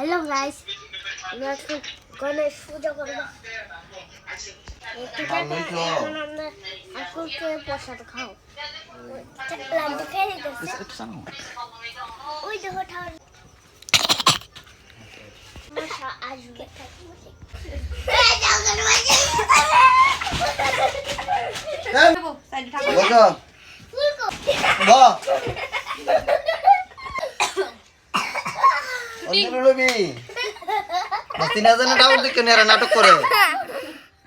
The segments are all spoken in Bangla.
হ্যালো গাইস আমরা আজকে গণেশ পূজা করব। এখন আমরা ঠাকুরকে প্রসাদ খাও ওই দেখো ঠাকুর। আসবে। বসো। তিন হাজার টাউন দিকে নেরা নাটক করে।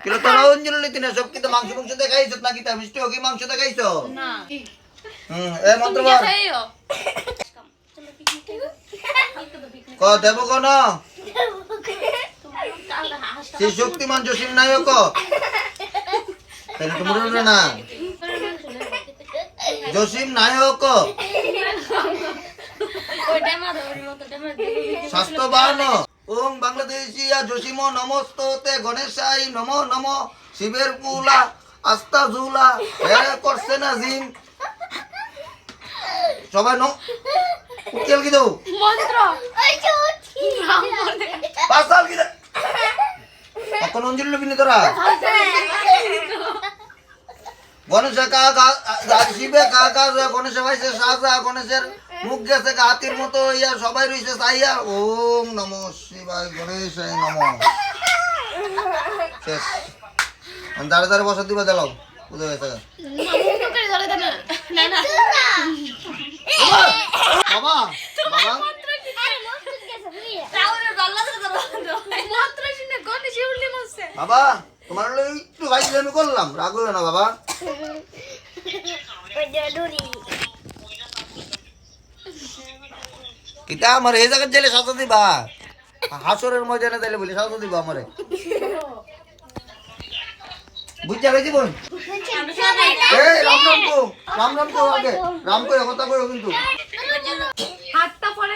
কিলো তোরা অঞ্জলি লিতি না সব কিন্তু মাংস মাংস দেখাইছ? না কিতা মিষ্টি হোক মাংস দেখাইছ? না। হুম এ মন্ত্র বল। ক দেব কোন শ্রী শক্তিমান জসিম নায়ক। তাহলে তোমার না। জসিম নায়ক। স্বাস্থ্যবান। ওম বাংলাদেশিয়া নমস্ততে গণেশাই নম নম। শিবের পুলা আস্তা হে করছে না জিম সবাই ন উকেল কি দাও মন্ত্র। কি এখন অঞ্জলি লবি নি তোরা? গণেশ কা কা শিবে কা কা গণেশ ভাইছে সাজা গণেশের মুখ গেছে হাতির মতো, ইয়া সবাই রইছে চাইয়া ওম নম শিবায় গণেশ নম। শেষ। দাঁড়ে দাঁড়ে বসা দিবা দিলাম বুঝে গেছে বাবা বাবা। বাবা, তোমার একটু আমি করলাম, রাগ না বাবা? কিতা আমার এই জায়গার জেলে সাজা দিবা? হাসরের ময়দানে দিলে বলি, সাজা দিবা আমারে। বুঝতে পেরেছি বোন? এই, রাম রাম কো, রাম রাম কো আগে। রাম কো কথা কইও কিন্তু। হাতটা পরে